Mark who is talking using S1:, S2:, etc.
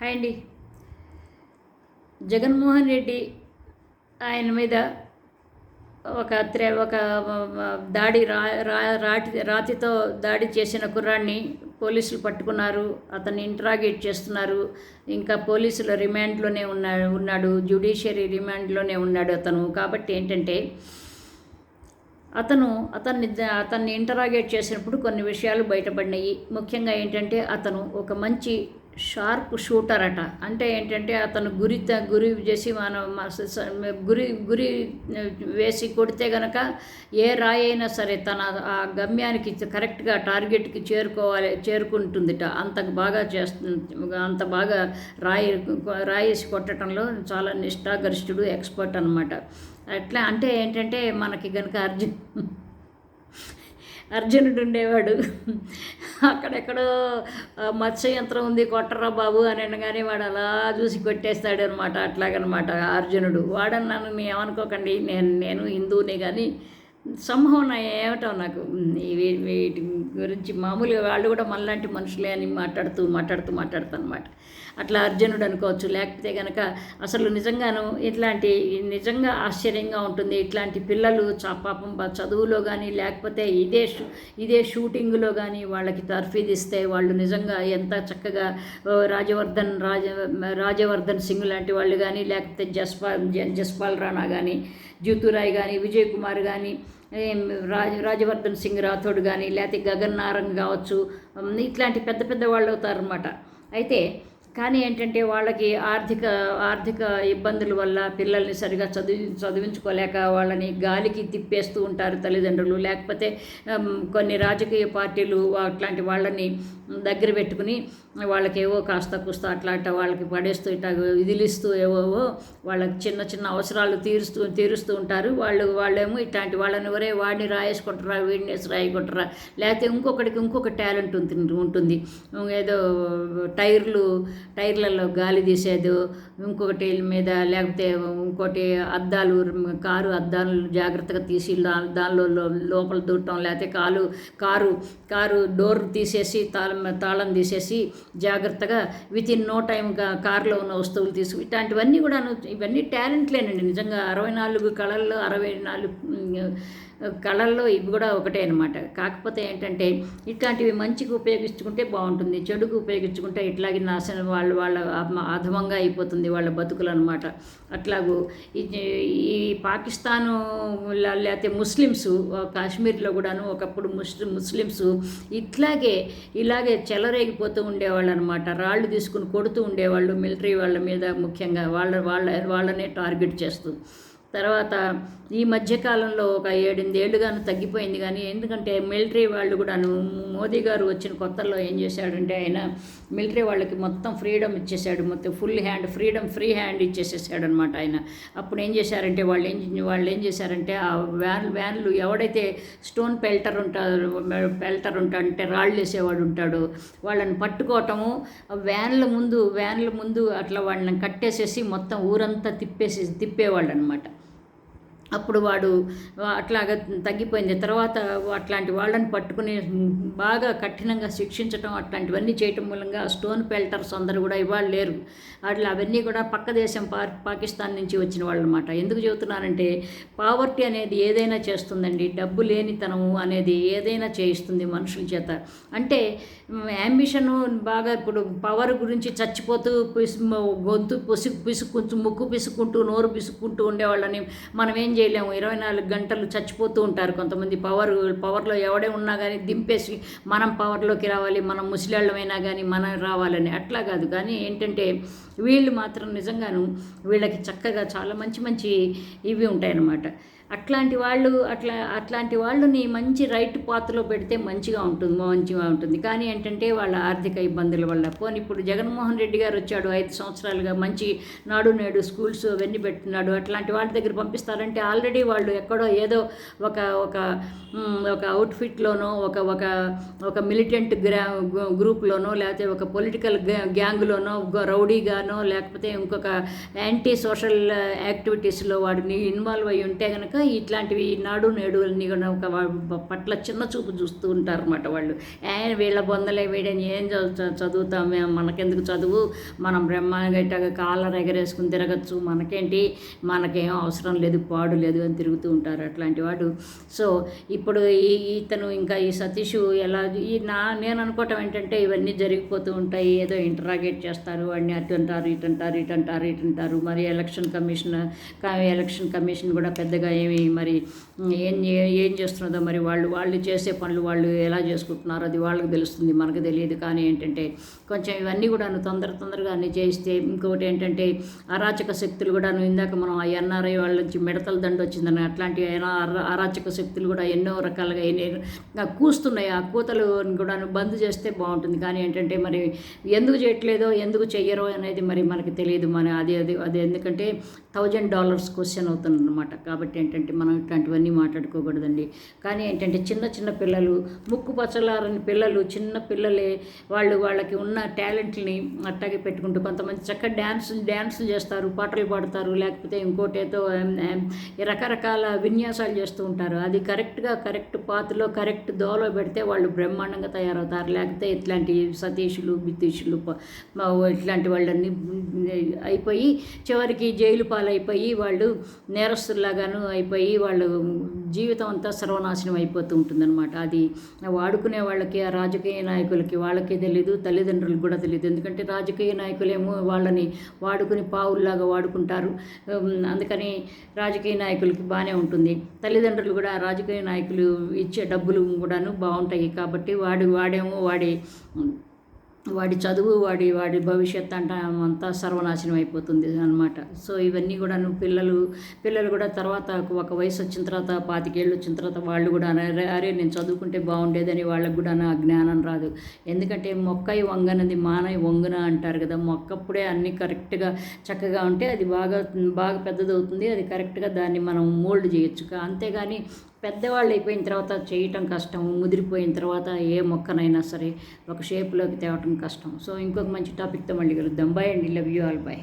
S1: Hi అండి. జగన్మోహన్ రెడ్డి ఆయన మీద ఒక త్రే ఒక దాడి రా రాటి రాతితో దాడి చేసిన కుర్రాన్ని పోలీసులు పట్టుకున్నారు. అతన్ని ఇంట్రాగేట్ చేస్తున్నారు. ఇంకా పోలీసుల రిమాండ్లోనే ఉన్నా ఉన్నాడు. జ్యుడిషియరీ రిమాండ్లోనే ఉన్నాడు అతను. కాబట్టి ఏంటంటే అతను అతన్ని అతన్ని ఇంటరాగేట్ చేసినప్పుడు కొన్ని విషయాలు బయటపడినాయి. ముఖ్యంగా ఏంటంటే అతను ఒక మంచి షార్ప్ షూటర్ అట. అంటే ఏంటంటే అతను గురి గురి చేసి మనం గురి గురి వేసి కొడితే గనక ఏ రాయి అయినా సరే తన ఆ గమ్యానికి కరెక్ట్గా టార్గెట్కి చేరుకోవాలి చేరుకుంటుందిట. అంత బాగా చేస్తుంది అంత బాగా రాయి రాయేసి కొట్టడంలో చాలా నిష్ఠాగరిష్ఠుడు ఎక్స్పర్ట్ అనమాట అట్లా అంటే ఏంటంటే మనకి కనుక అర్జున్ అర్జునుడు ఉండేవాడు. అక్కడెక్కడో మత్స్య యంత్రం ఉంది కొట్టరా బాబు అని అనగానే వాడు అలా చూసి కొట్టేస్తాడు అనమాట అట్లాగనమాట అర్జునుడు. వాడన్నాను మీ ఏమనుకోకండి నేను నేను హిందువునే కానీ సంభవం నా ఏమిటో నాకు వీటి గురించి మామూలుగా వాళ్ళు కూడా మనలాంటి మనుషులే అని మాట్లాడుతూ మాట్లాడుతూ మాట్లాడుతూ అనమాట అట్లా అర్జునుడు అనుకోవచ్చు లేకపోతే కనుక అసలు నిజంగాను ఇట్లాంటి నిజంగా ఆశ్చర్యంగా ఉంటుంది ఇట్లాంటి పిల్లలు పాపం చదువులో కానీ లేకపోతే ఇదే ఇదే షూటింగ్లో కానీ వాళ్ళకి తర్ఫీదిస్తే వాళ్ళు నిజంగా ఎంత చక్కగా రాజవర్ధన్ రాజ రాజవర్ధన్ సింగ్ లాంటి వాళ్ళు కానీ లేకపోతే జస్పాల్ జ- జస్పాల్ రాణా కానీ జ్యూతురాయ్ కానీ విజయ్ కుమార్ కానీ రాజ రాజవర్ధన్ సింగ్ రాథోడ్ కానీ లేకపోతే గగన్ నారంగ్ కావచ్చు ఇట్లాంటి పెద్ద పెద్ద వాళ్ళు అవుతారనమాట అయితే కానీ ఏంటంటే వాళ్ళకి ఆర్థిక ఆర్థిక ఇబ్బందుల వల్ల పిల్లల్ని సరిగా చదివి చదివించుకోలేక వాళ్ళని గాలికి తిప్పేస్తూ ఉంటారు తల్లిదండ్రులు. లేకపోతే కొన్ని రాజకీయ పార్టీలు అట్లాంటి వాళ్ళని దగ్గర పెట్టుకుని వాళ్ళకి ఏవో కాస్త కుస్త అట్లా అట్లా వాళ్ళకి పడేస్తూ ఇట్లా విదిలిస్తూ ఏవోవో వాళ్ళకి చిన్న చిన్న అవసరాలు తీరుస్తూ తీరుస్తూ ఉంటారు. వాళ్ళు వాళ్ళేమో ఇట్లాంటి వాళ్ళని ఎవరే వాడిని రాయేసుకుంటారా వీడిని రాయకుంటారా? లేకపోతే ఇంకొకటికి ఇంకొక టాలెంట్ ఉంటుంది ఉంటుంది. ఏదో టైర్లు టైర్లలో గాలి తీసేదు ఇంకొకటి మీద లేకపోతే ఇంకోటి అద్దాలు కారు అద్దాలు జాగ్రత్తగా తీసి దానిలో లోపల దూడటం లేకపోతే కాలు కారు కారు డోర్ తీసేసి తాళం తాళం తీసేసి జాగ్రత్తగా విత్ ఇన్ నో టైం కారులో ఉన్న వస్తువులు తీసు ఇట్లాంటివన్నీ కూడా ఇవన్నీ టాలెంట్లేనండి. నిజంగా అరవై నాలుగు కళల్లో అరవై నాలుగు కళల్లో ఇవి కూడా ఒకటే అనమాట కాకపోతే ఏంటంటే ఇట్లాంటివి మంచిగా ఉపయోగించుకుంటే బాగుంటుంది చెడుకు ఉపయోగించుకుంటే ఇట్లాగే నాశనం వాళ్ళ వాళ్ళ అధమంగా అయిపోతుంది వాళ్ళ బతుకులు అనమాట అట్లాగూ ఈ ఈ పాకిస్తాను లేకపోతే ముస్లిమ్స్ కాశ్మీర్లో కూడాను ఒకప్పుడు ముస్లిం ముస్లిమ్స్ ఇట్లాగే ఇలాగే చెలరేగిపోతూ ఉండేవాళ్ళు అనమాట రాళ్ళు తీసుకుని కొడుతూ ఉండేవాళ్ళు మిలిటరీ వాళ్ళ మీద ముఖ్యంగా వాళ్ళ వాళ్ళ వాళ్ళనే టార్గెట్ చేస్తూ. తర్వాత ఈ మధ్యకాలంలో ఒక ఏడెనిమిదేళ్ళుగాను తగ్గిపోయింది కానీ ఎందుకంటే మిలిటరీ వాళ్ళు కూడాను మోదీ గారు వచ్చిన కొత్తల్లో ఏం చేశాడంటే ఆయన మిలిటరీ వాళ్ళకి మొత్తం ఫ్రీడమ్ ఇచ్చేసాడు మొత్తం full hand freedom free hand ఇచ్చేసేసాడు అనమాట ఆయన. అప్పుడు ఏం చేశారంటే వాళ్ళు ఏం వాళ్ళు ఏం చేశారంటే ఆ వ్యాన్ వ్యాన్లు ఎవడైతే స్టోన్ పెల్టర్ ఉంటారు పెల్టర్ ఉంటాడు అంటే రాళ్ళు వేసేవాడు ఉంటాడు వాళ్ళని పట్టుకోవటము వ్యాన్ల ముందు వ్యాన్ల ముందు అట్లా వాళ్ళని కట్టేసేసి మొత్తం ఊరంతా తిప్పేసి తిప్పేవాళ్ళు అనమాట అప్పుడు వాడు అట్లాగా తగ్గిపోయింది. తర్వాత అట్లాంటి వాళ్ళని పట్టుకుని బాగా కఠినంగా శిక్షించడం అట్లాంటివన్నీ చేయటం మూలంగా స్టోన్ పెల్టర్స్ అందరూ కూడా ఇవాళ లేరు. అట్లా అవన్నీ కూడా పక్క దేశం పా పాకిస్తాన్ నుంచి వచ్చిన వాళ్ళు అనమాట ఎందుకు చెబుతున్నానంటే పావర్టీ అనేది ఏదైనా చేస్తుందండి. డబ్బు లేనితనము అనేది ఏదైనా చేయిస్తుంది మనుషుల చేత. అంటే యాంబిషన్ బాగా ఇప్పుడు పవర్ గురించి చచ్చిపోతూ పిసు గొంతు పిసు పిసుకుంటూ ముక్కు పిసుకుంటూ నోరు పిసుకుంటూ ఉండేవాళ్ళని మనం ఏం చేయలేము. ఇరవై నాలుగు గంటలు చచ్చిపోతూ ఉంటారు కొంతమంది. పవర్ పవర్లో ఎవడే ఉన్నా కానీ దింపేసి మనం పవర్లోకి రావాలి మనం ముసలాళ్ళమైనా కానీ మనం రావాలని. అట్లా కాదు. కానీ ఏంటంటే వీళ్ళు మాత్రం నిజంగాను వీళ్ళకి చక్కగా చాలా మంచి మంచి ఇవి ఉంటాయన్నమాట. అట్లాంటి వాళ్ళు అట్లా అట్లాంటి వాళ్ళని మంచి రైట్ పాత్రలో పెడితే మంచిగా ఉంటుంది మంచిగా ఉంటుంది. కానీ ఏంటంటే వాళ్ళ ఆర్థిక ఇబ్బందుల వల్ల. పోనీ ఇప్పుడు జగన్మోహన్ రెడ్డి గారు వచ్చాడు ఐదు సంవత్సరాలుగా మంచి నాడు నేడు స్కూల్స్ అవన్నీ పెట్టినాడు అట్లాంటి వాళ్ళ దగ్గర పంపిస్తారంటే ఆల్రెడీ వాళ్ళు ఎక్కడో ఏదో ఒక ఒక ఒక అవుట్ఫిట్లోనో ఒక ఒక ఒక మిలిటెంట్ గ్రా గ్రూప్లోనో లేకపోతే ఒక పొలిటికల్ గ్యాంగ్లోనో రౌడీగానో లేకపోతే ఇంకొక యాంటీ సోషల్ యాక్టివిటీస్లో వాడిని ఇన్వాల్వ్ అయి ఉంటే కనుక ఇట్లాంటివి నాడు నేడు అన్ని ఒక పట్ల చిన్న చూపు చూస్తూ ఉంటారు అనమాట వాళ్ళు. ఏ వీళ్ళ బొందలే వీడని ఏం చదువు చదువుతాం మేము మనకెందుకు చదువు? మనం బ్రహ్మాండంగా కాళ్ళ ఎగరేసుకుని తిరగచ్చు. మనకేంటి? మనకేం అవసరం లేదు పాడు లేదు అని తిరుగుతూ ఉంటారు అట్లాంటి వాడు సో ఇప్పుడు ఈ ఇతను ఇంకా ఈ సతీష్ ఎలా ఈ నా నేను అనుకోవటం ఏంటంటే ఇవన్నీ జరిగిపోతూ ఉంటాయి. ఏదో ఇంటరాగేట్ చేస్తారు. వాడిని అటు అంటారు ఇటు అంటారు ఇటు అంటారు ఇటు అంటారు. మరి ఎలక్షన్ కమిషన్ కా- ఎలక్షన్ కమిషన్ కూడా పెద్దగా ఏమి మరి ఏం ఏం చేస్తున్నదో మరి వాళ్ళు వాళ్ళు చేసే పనులు వాళ్ళు ఎలా చేసుకుంటున్నారో అది వాళ్ళకి తెలుస్తుంది మనకు తెలియదు. కానీ ఏంటంటే కొంచెం ఇవన్నీ కూడాను తొందర తొందరగా అన్ని చేయిస్తే ఇంకొకటి ఏంటంటే అరాచక శక్తులు కూడాను ఇందాక మనం ఆ ఎన్ఆర్ఐ వాళ్ళ నుంచి మిడతల దండ వచ్చిందని అట్లాంటి అర- అరాచక శక్తులు కూడా ఎన్నో రకాలుగా కూస్తున్నాయి. ఆ కూతలు కూడాను బంద్ చేస్తే బాగుంటుంది. కానీ ఏంటంటే మరి ఎందుకు చేయట్లేదో ఎందుకు చెయ్యరో అనేది మరి మనకి తెలియదు. మన అది అది అది ఎందుకంటే థౌజండ్ డాలర్స్ క్వశ్చన్ అవుతుంది అనమాట కాబట్టి ఏంటంటే మనం ఇట్లాంటివన్నీ మాట్లాడుకోకూడదండి. కానీ ఏంటంటే చిన్న చిన్న పిల్లలు ముక్కు పచ్చలారని పిల్లలు చిన్న పిల్లలే వాళ్ళు వాళ్ళకి ఉన్న టాలెంట్ని అట్టాగే పెట్టుకుంటూ కొంతమంది చక్కగా డ్యాన్స్ డ్యాన్సులు చేస్తారు పాటలు పాడతారు లేకపోతే ఇంకోటి ఏదో రకరకాల విన్యాసాలు చేస్తూ ఉంటారు. అది కరెక్ట్గా కరెక్ట్ పాత్రలో కరెక్ట్ దోలో పెడితే వాళ్ళు బ్రహ్మాండంగా తయారవుతారు. లేకపోతే ఇట్లాంటి సతీషులు బితీషులు ఇట్లాంటి వాళ్ళని అయిపోయి చివరికి జైలు పాలైపోయి వాళ్ళు నేరస్తుల్లాగాను అయిపోయి వాళ్ళు జీవితం అంతా సర్వనాశనం అయిపోతూ ఉంటుందన్నమాట. అది వాడుకునే వాళ్ళకి ఆ రాజకీయ నాయకులకి వాళ్ళకి తెలియదు తల్లిదండ్రులకు కూడా తెలియదు ఎందుకంటే రాజకీయ నాయకులేమో వాళ్ళని వాడుకుని పావుల్లాగా వాడుకుంటారు. అందుకని రాజకీయ నాయకులకి బాగానే ఉంటుంది. తల్లిదండ్రులు కూడా రాజకీయ నాయకులు ఇచ్చే డబ్బులు కూడాను బాగుంటాయి కాబట్టి వాడు వాడేమో వాడే వాడి చదువు వాడి వాడి భవిష్యత్ అంట అంతా సర్వనాశనం అయిపోతుంది అనమాట సో ఇవన్నీ కూడా పిల్లలు పిల్లలు కూడా తర్వాత ఒక వయసు వచ్చిన తర్వాత పాతికేళ్ళు వచ్చిన తర్వాత వాళ్ళు కూడా అరే అరే నేను చదువుకుంటే బాగుండేదని వాళ్ళకు కూడా నా జ్ఞానం రాదు. ఎందుకంటే మొక్క వంగనది మానయ్య వంగున అంటారు కదా మొక్కప్పుడే అన్నీ కరెక్ట్గా చక్కగా ఉంటే అది బాగా బాగా పెద్దదవుతుంది అది కరెక్ట్గా దాన్ని మనం మోల్డ్ చేయొచ్చు. అంతేగాని పెద్దవాళ్ళు అయిపోయిన తర్వాత చేయటం కష్టం ముదిరిపోయిన తర్వాత ఏ మొక్కనైనా సరే ఒక షేప్లోకి తేవటం కష్టం. సో ఇంకొక మంచి టాపిక్తో మళ్ళీ కలుద్దాం. బాయ్ అండి. Love you all bye